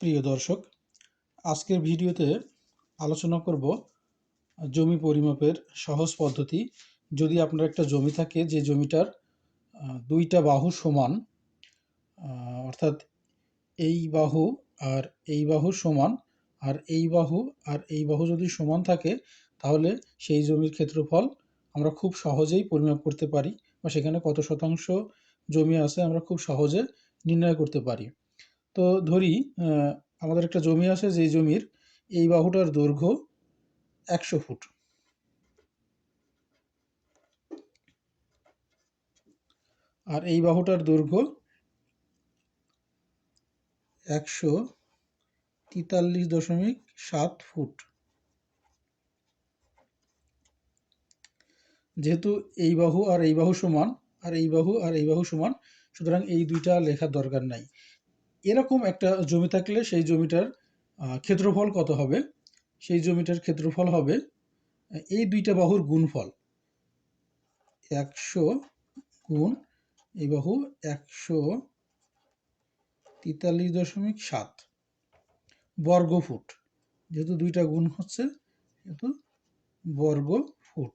প্রিয় দর্শক, আজকের ভিডিওতে আলোচনা করব জমি পরিমাপের সহজ পদ্ধতি। যদি আপনার একটা জমি থাকে, যে জমিটার দুইটা বাহু সমান অর্থাৎ এই বাহু আর এই বাহু সমান, আর এই বাহু আর এই বাহু যদি সমান থাকে, তাহলে সেই জমির ক্ষেত্রফল আমরা খুব সহজেই পরিমাপ করতে পারি বা সেখানে কত শতাংশ জমি আছে আমরা খুব সহজে নির্ণয় করতে পারি। তো ধরি আমাদের একটা জমি আছে, যেই জমির এই বাহুটার দৈর্ঘ্য একশো ফুট। আর এই বাহুটার দৈর্ঘ্য একশো তেতাল্লিশ দশমিক সাত ফুট। যেহেতু এই বাহু আর এই বাহু সমান, আর এই বাহু আর এই বাহু সমান, সুতরাং এই দুইটা লেখার দরকার নাই। এরকম একটা জমি থাকলে সেই জমিটার ক্ষেত্রফল কত হবে? সেই জমিটার ক্ষেত্রফল হবে, এই দুইটা বাহুর গুণফল। একশো গুণ এই বাহু একশো তেতাল্লিশ দশমিক সাত বর্গ ফুট যেহেতু দুইটা গুণ হচ্ছে যেহেতু বর্গ ফুট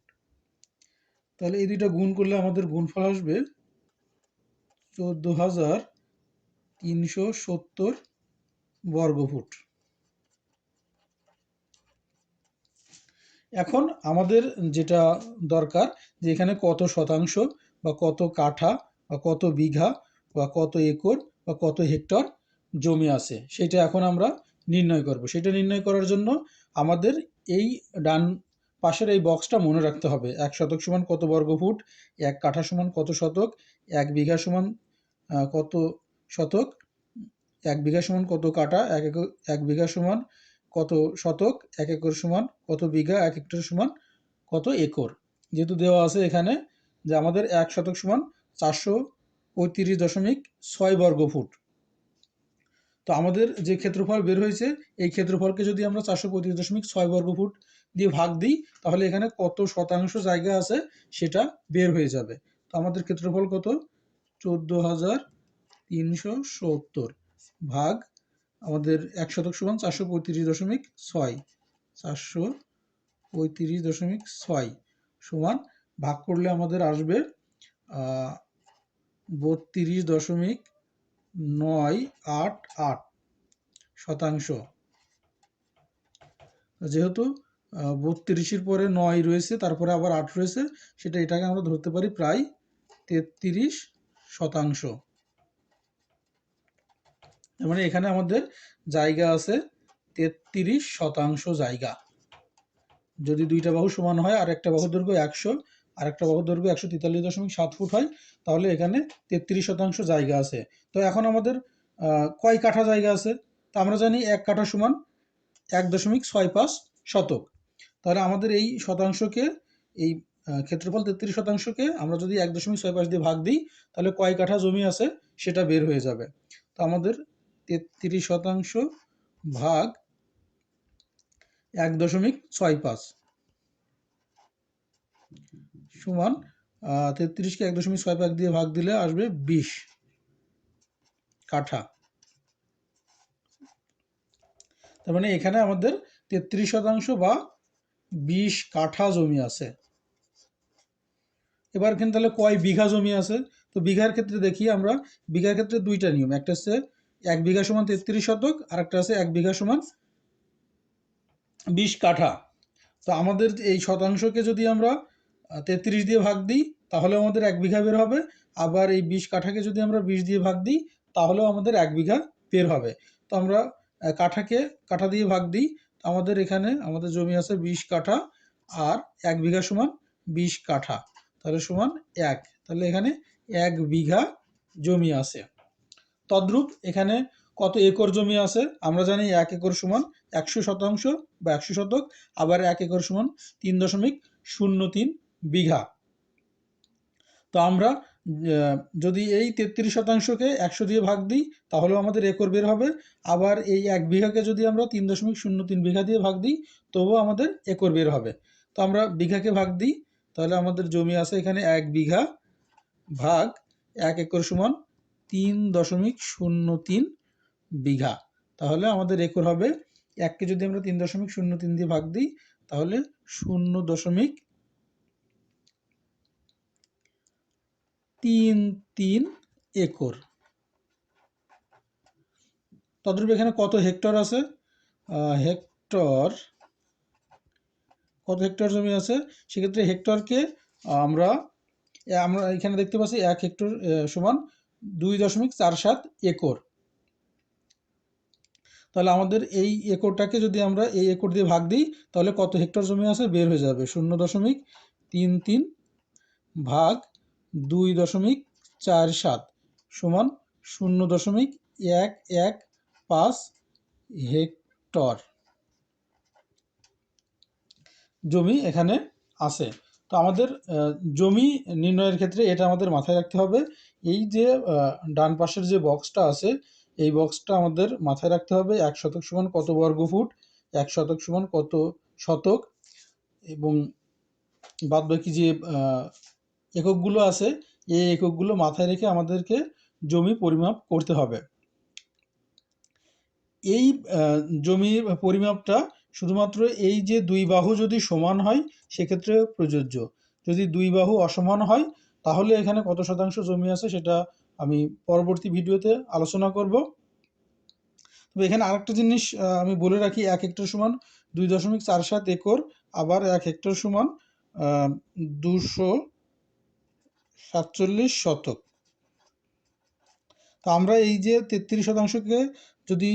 তাহলে এই দুইটা গুণ করলে আমাদের গুণফল আসবে চোদ্দ হাজার তিনশো সত্তর বর্গ ফুট এখন আমাদের যেটা দরকার যে এখানে কত শতাংশ বা কত কাঠা বা কত বিঘা বা কত একর বা কত হেক্টর জমি আছে, সেটা এখন আমরা নির্ণয় করব। সেটা নির্ণয় করার জন্য আমাদের এই ডান পাশের এই বক্সটা মনে রাখতে হবে। এক শতক সমান কত বর্গ ফুট এক কাঠা সমান কত শতক, এক বিঘা সমান কত শতক? এক বিঘা সমান কত কাটা? এক একর, এক বিঘা সমান কত শতক? এক একর সমান কত বিঘা? এক হেক্টর সমান কত একর? যেহেতু দেওয়া আছে এখানে যে আমাদের এক শতক সমান চারশো পঁয়ত্রিশ দশমিক ছয় বর্গ ফুট। তো আমাদের যে ক্ষেত্রফল বের হয়েছে, এই ক্ষেত্রফলকে যদি আমরা চারশো পঁয়ত্রিশ দশমিক ছয় বর্গ ফুট দিয়ে ভাগ দিই, তাহলে এখানে কত শতাংশ জায়গা আছে সেটা বের হয়ে যাবে। তো আমাদের ক্ষেত্রফল কত? চোদ্দ হাজার তিনশো সত্তর ভাগ আমাদের এক শতক সমান চারশো পঁয়ত্রিশ দশমিক ছয়। চারশো পঁয়ত্রিশ দশমিক ছয় সমান ভাগ করলে আমাদের আসবে বত্রিশ দশমিক নয় আট আট শতাংশ। যেহেতু বত্রিশের পরে নয় রয়েছে, তারপরে আবার আট রয়েছে, সেটা এটাকে আমরা ধরতে পারি প্রায় তেত্রিশ শতাংশ। মানে এখানে আমাদের জায়গা আছে তেত্রিশ শতাংশ জায়গা। যদি দুইটা বাহু সমান হয়, আর একটা বাহু দৈর্ঘ্য একশো, আর একটা বাহু দৈর্ঘ্য একশো তেতাল্লিশ দশমিক সাত ফুট হয়, তাহলে এখানে তেত্রিশ শতাংশ জায়গা আছে। তো এখন আমাদের কয় কাঠা জায়গা আছে? তা আমরা জানি এক কাঠা সমান এক দশমিক ছয় পাঁচ শতক। তাহলে আমাদের এই শতাংশকে, এই ক্ষেত্রফল তেত্রিশ শতাংশকে আমরা যদি এক দশমিক ছয় পাঁচ দিয়ে ভাগ দিই, তাহলে কয় কাঠা জমি আছে সেটা বের হয়ে যাবে। তো আমাদের তেত্রিশ শতাংশ ভাগ এক দশমিক ছয় পাঁচ। সমান তেত্রিশকে এক দশমিক ছয় পাঁচ দিয়ে ভাগ দিলে আসবে বিশ কাঠা। তার মানে এখানে আমাদের তেত্রিশ শতাংশ বা বিশ কাঠা জমি আছে। এবার এখানে তাহলে কয় বিঘা জমি আছে? তো বিঘার ক্ষেত্রে দেখি আমরা, বিঘার ক্ষেত্রে দুইটা নিয়ম। একটা হচ্ছে এক বিঘা সমান তেত্রিশ শতক আর একটা আছে এক বিঘা সমান বিশ কাঠা। তো আমাদের এই শতাংশকে যদি আমরা তেত্রিশ দিয়ে ভাগ দিই, তাহলেও আমাদের এক বিঘা বের হবে। আবার এই বিশ কাঠাকে যদি আমরা বিশ দিয়ে ভাগ দিই, তাহলেও আমাদের এক বিঘা বের হবে। তো আমরা কাঠাকে, কাঠা দিয়ে ভাগ দিই আমাদের এখানে, আমাদের জমি আছে বিশ কাঠা, আর এক বিঘা সমান বিশ কাঠা, তাহলে সমান এক। তাহলে এখানে এক বিঘা জমি আছে। তদ্রূপ এখানে কত একর জমি আছে? আমরা জানি এক একর সমান একশো শতাংশ বা একশো শতক, আবার এক একর সমান তিন দশমিক শূন্য তিন বিঘা। তো আমরা যদি এই তেত্রিশ শতাংশকে একশো দিয়ে ভাগ দিই, তাহলেও আমাদের একর বের হবে। আবার এই এক বিঘাকে যদি আমরা তিন দশমিক শূন্য তিন বিঘা দিয়ে ভাগ দিই, তবুও আমাদের একর বের হবে। তো আমরা বিঘাকে ভাগ দিই, তাহলে আমাদের জমি আছে এখানে এক বিঘা ভাগ এক একর সমান তিন দশমিক শূন্য তিন বিঘা। তাহলে আমাদের একর হবে এককে যদি আমরা তিন দশমিক শূন্য তিন দিয়ে ভাগ দিই, তাহলে শূন্য দশমিক তিন তিন একর। তদ্রূপ এখানে কত হেক্টর আছে? হেক্টর, কত হেক্টর জমি আছে? সেক্ষেত্রে হেক্টরকে আমরা আমরা এখানে দেখতে পাচ্ছি এক হেক্টর সমান দুই দশমিক চার সাত একর। তাহলে আমাদের এই একরটাকে যদি আমরা এই একর দিয়ে ভাগ দিই, তাহলে কত হেক্টর জমি আছে? বের হয়ে যাবে শূন্য দশমিক তিন তিন ভাগ দুই দশমিক চার সাত সমান শূন্য দশমিক এক এক পাঁচ হেক্টর জমি এখানে আছে। তো আমাদের জমি নির্ণয়ের ক্ষেত্রে এটা আমাদের মাথায় রাখতে হবে। এই যে ডান পাশের যে বক্সটা আছে, এই বক্সটা আমাদের মাথায় রাখতে হবে এক শতক সমান কত বর্গ ফুট, এক শতক সমান কত শতক এবং বাদ বাকি যে এককগুলো আছে, এই এককগুলো মাথায় রেখে আমাদেরকে জমি পরিমাপ করতে হবে। এই জমির পরিমাপটা শুধুমাত্র এই যে দুই বাহু যদি সমান হয়, সেক্ষেত্রে প্রযোজ্য। যদি দুই বাহু অসমান হয়, তাহলে এখানে কত শতাংশ জমি আছে সেটা আমি পরবর্তী ভিডিওতে আলোচনা করব। তবে এখানে আরেকটা জিনিস আমি বলে রাখি, এক হেক্টর সমান দুই দশমিক চার সাত একর, আবার এক হেক্টর সমান দুশো সাতচল্লিশ শতক। তো আমরা এই যে তেত্রিশ শতাংশকে যদি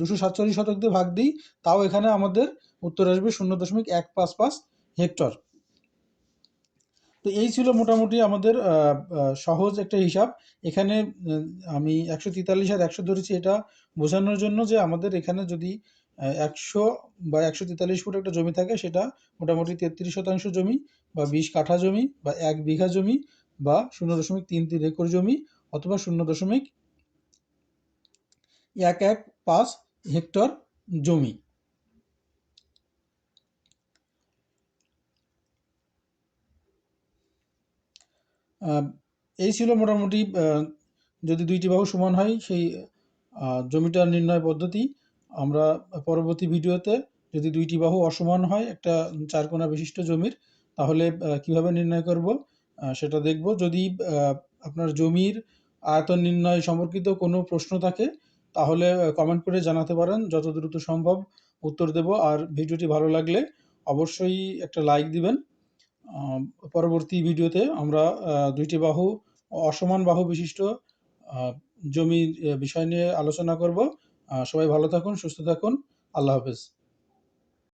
দুশো সাতচল্লিশ শতক দিয়ে ভাগ দিই, তাও এখানে আমাদের উত্তর আসবে শূন্য দশমিক এক পাঁচ পাঁচ হেক্টর। তো এই ছিল মোটামুটি আমাদের সহজ একটা হিসাব। এখানে আমি একশো তেতাল্লিশ আর একশো ধরেছি, এটা বোঝানোর জন্য যে আমাদের এখানে যদি একশো বা একশো তেতাল্লিশ ফুট একটা জমি থাকে, সেটা মোটামুটি তেত্রিশ শতাংশ জমি বা বিশ কাঠা জমি বা এক বিঘা জমি বা শূন্য দশমিক তিন তিন একর জমি অথবা শূন্য দশমিক এক এক পাঁচ হেক্টর জমি। এই ছিল মোটামুটি যদি দুইটি বাহু সমান হয়, সেই জমিটার নির্ণয় পদ্ধতি। আমরা পরবর্তী ভিডিওতে যদি দুইটি বাহু অসমান হয়, একটা চারকোনা বিশিষ্ট জমির, তাহলে কীভাবে নির্ণয় করব? সেটা দেখব। যদি আপনার জমির আয়তন নির্ণয় সম্পর্কিত কোনো প্রশ্ন থাকে তাহলে কমেন্ট করে জানাতে পারেন, যত দ্রুত সম্ভব উত্তর দেব। আর ভিডিওটি ভালো লাগলে অবশ্যই একটা লাইক দিবেন। পরবর্তী ভিডিওতে আমরা দুইটি বাহু, অসমান বাহু বিশিষ্ট জমি বিষয় নিয়ে আলোচনা করব। সবাই ভালো থাকুন, সুস্থ থাকুন। আল্লাহ হাফেজ।